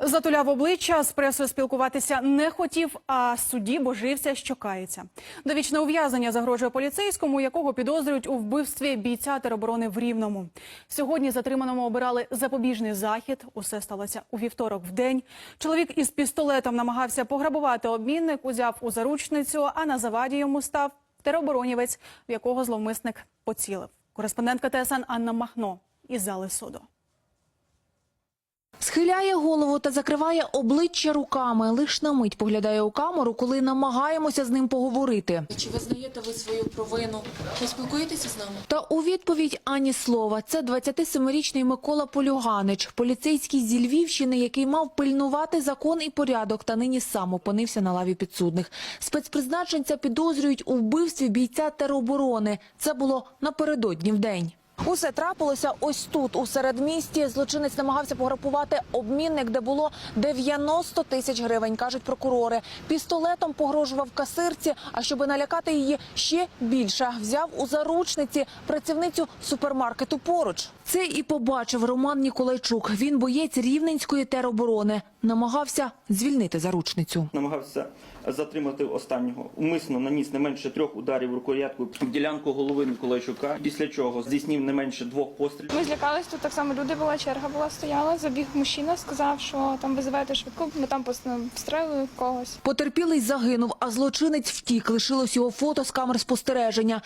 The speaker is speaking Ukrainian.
Затуляв обличчя, з пресою спілкуватися не хотів, а судді божився, що кається. Довічне ув'язнення загрожує поліцейському, якого підозрюють у вбивстві бійця тероборони в Рівному. Сьогодні затриманому обирали запобіжний захід. Усе сталося у вівторок в день. Чоловік із пістолетом намагався пограбувати обмінник, узяв у заручницю, а на заваді йому став тероборонівець, в якого зловмисник поцілив. Кореспондентка ТСН Анна Махно із зали суду. Схиляє голову та закриває обличчя руками. Лиш на мить поглядає у камеру, коли намагаємося з ним поговорити. Чи визнаєте ви свою провину? Ви спілкуєтеся з нами? Та у відповідь ані слова. Це 27-річний Микола Полюганич, поліцейський зі Львівщини, який мав пильнувати закон і порядок, та нині сам опинився на лаві підсудних. Спецпризначенця підозрюють у вбивстві бійця тероборони. Це було напередодні в день. Усе трапилося ось тут, у середмісті. Злочинець намагався пограбувати обмінник, де було 90 тисяч гривень, кажуть прокурори. Пістолетом погрожував касирці, а щоби налякати її ще більше, взяв у заручниці працівницю супермаркету поруч. Це і побачив Роман Ніколайчук. Він боєць рівненської тероборони. Намагався звільнити заручницю. намагався затримати останнього. Умисно наніс не менше трьох ударів рукояткою в ділянку голови Миколайчука, після чого здійснив не менше двох пострілів. Ми злякались, тут так само люди була, черга була, стояла. Забіг мужчина, сказав, що там визиваєте швидку, ми там пострелили когось. Потерпілий загинув, а злочинець втік. Лишилось його фото з камер спостереження.